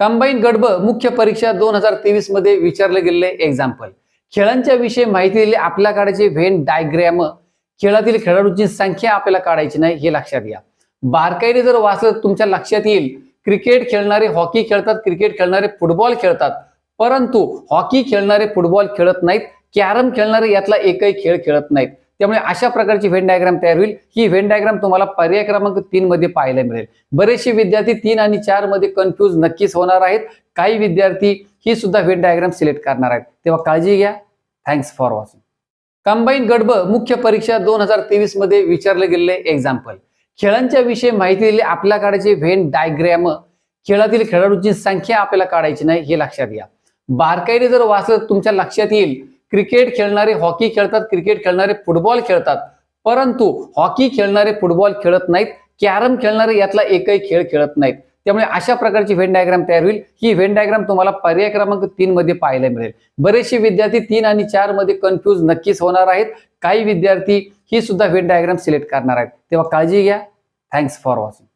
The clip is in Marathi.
कंबाईन गडब मुख्य परीक्षा दोन हजार तेवीसमध्ये विचारले गेलेले एक्झाम्पल खेळांच्या विषयी माहिती दिली आपल्या काढायचे व्हेन डायग्रॅम खेळातील खेळाडूंची संख्या आपल्याला काढायची नाही हे लक्षात घ्या. बारकाईने जर वाचलं तुमच्या लक्षात येईल. क्रिकेट खेळणारे हॉकी खेळतात क्रिकेट खेळणारे फुटबॉल खेळतात. परंतु हॉकी खेळणारे फुटबॉल खेळत नाहीत. कॅरम खेळणारे यातला एकही खेळ खेळत नाहीत. त्यामुळे अशा प्रकारची व्हेन डायग्राम तयार होईल. ही व्हेन डायग्राम तुम्हाला पर्याय क्रमांक तीन मध्ये पाहायला मिळेल. बरेचसे विद्यार्थी तीन आणि चारमध्ये कन्फ्यूज नक्कीच होणार आहेत. काही विद्यार्थी ही सुद्धा व्हेन डायग्राम सिलेक्ट करणार आहेत. तेव्हा काळजी घ्या. थँक्स फॉर वॉचिंग कंबाईन गडब मुख्य परीक्षा दोन हजार तेवीसमध्ये विचारले गेलेले एक्झाम्पल खेळांच्या विषयी माहिती दिली आपल्या काढायचे व्हेन डायग्रॅम खेळातील खेळाडूंची संख्या आपल्याला काढायची नाही हे लक्षात घ्या. बारकाईने जर वाचलं तुमच्या लक्षात येईल. क्रिकेट खेळणारे हॉकी खेळतात क्रिकेट खेळणारे फुटबॉल खेळतात. परंतु हॉकी खेळणारे फुटबॉल खेळत नाहीत कॅरम खेळणारे यातला एकही खेळ खेळत नाहीत. त्यामुळे अशा प्रकारची व्हेन डायग्राम तयार होईल. ही व्हेन डायग्राम तुम्हाला पर्याय क्रमांक तीन मध्ये पाहायला मिळेल. बरेचसे विद्यार्थी तीन आणि चारमध्ये कन्फ्यूज नक्कीच होणार आहेत. काही विद्यार्थी ही सुद्धा व्हेन डायग्राम सिलेक्ट करणार आहेत. तेव्हा काळजी घ्या. Thanks for watching